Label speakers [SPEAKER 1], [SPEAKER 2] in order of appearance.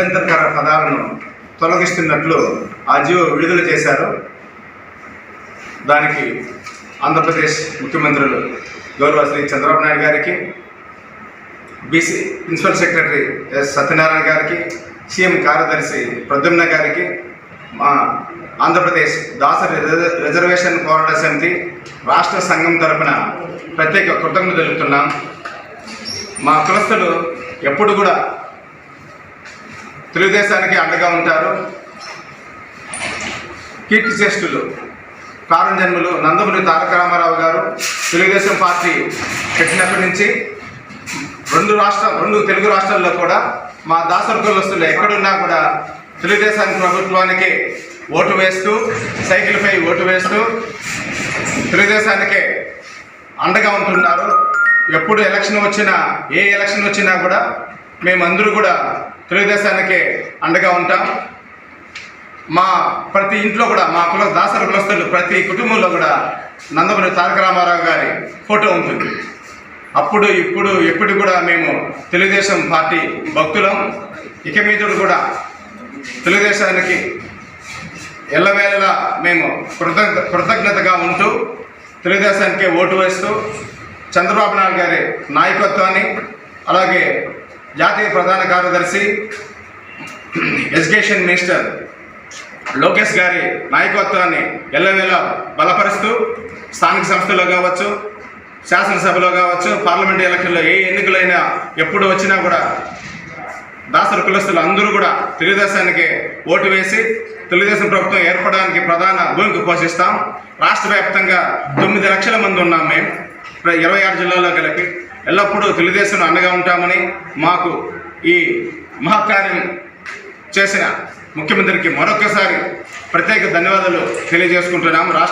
[SPEAKER 1] అభ్యంతరకర పదాలను తొలగిస్తున్నట్లు ఆ జీవో విడుదల చేశారు. దానికి ఆంధ్రప్రదేశ్ ముఖ్యమంత్రులు గౌరవ శ్రీ చంద్రబాబు నాయుడు గారికి BC principal secretary S Satyanarayana గారికి సీఎం కార్యదర్శి ప్రద్యుమ్న గారికి మా ఆంధ్రప్రదేశ్ దాసరి రిజ- రిజర్వేషన్ పోరాట సమితి రాష్ట్ర సంఘం తరపున ప్రత్యేక కృతజ్ఞతలు తెలుపుతున్నాం. మా కులస్తులు ఎప్పుడు కూడా తెలుగుదేశానికి అండగా ఉంటారు. కీర్తి శ్రేష్ఠులు జన్మలు నందమూరి తారక రామారావు గారు తెలుగుదేశం పార్టీ పెట్టినప్పటి నుంచి రెండు రాష్ట్ర రెండు తెలుగు రాష్ట్రాల్లో కూడా మా దాసరికలు కులస్తులు ఎక్కడున్నా కూడా తెలుగుదేశం ప్రభుత్వానికి ఓటు వేస్తూ సైకిల్పై ఓటు వేస్తూ తెలుగుదేశానికే అండగా ఉంటున్నారు. ఎప్పుడు ఎలక్షన్ వచ్చినా ఏ ఎలక్షన్ వచ్చినా కూడా మేమందరూ కూడా తెలుగుదేశానికి అండగా ఉంటాం. మా ప్రతి ఇంట్లో కూడా మా కుల దాసరి కులస్తులు ప్రతి కుటుంబంలో కూడా నందమూరి తారక రామారావు గారి ఫోటో ఉంటుంది. అప్పుడు ఇప్పుడు ఎప్పుడు కూడా మేము తెలుగుదేశం పార్టీ భక్తులం. ఇక మీదుడు కూడా తెలుగుదేశానికి ఎల్లవేళలా మేము కృతజ్ఞ కృతజ్ఞతగా ఉంటూ తెలుగుదేశానికి ఓటు వేస్తూ చంద్రబాబు నాయుడు గారి నాయకత్వాన్ని అలాగే జాతీయ ప్రధాన కార్యదర్శి ఎడ్యుకేషన్ మినిస్టర్ లోకేష్ గారి నాయకత్వాన్ని ఎల్లవేళ బలపరుస్తూ స్థానిక సంస్థలో కావచ్చు శాసనసభలో కావచ్చు పార్లమెంట్ ఎలక్షన్లో ఏ ఎన్నికలైనా ఎప్పుడు వచ్చినా కూడా దాసరు కులస్తులు అందరూ కూడా తెలుగుదేశానికి ఓటు వేసి తెలుగుదేశం ప్రభుత్వం ఏర్పడడానికి ప్రధాన భూమికి పోషిస్తాం. రాష్ట్ర వ్యాప్తంగా తొమ్మిది లక్షల మంది ఉన్నాం మేము. ఇరవై ఆరు జిల్లాల్లో కలిపి ఎల్లప్పుడూ తెలుగుదేశం అండగా ఉంటామని మాకు ఈ మహాకార్యం చేసిన ముఖ్యమంత్రికి మరొకసారి ప్రత్యేక ధన్యవాదాలు తెలియజేసుకుంటున్నాము. రాష్ట్ర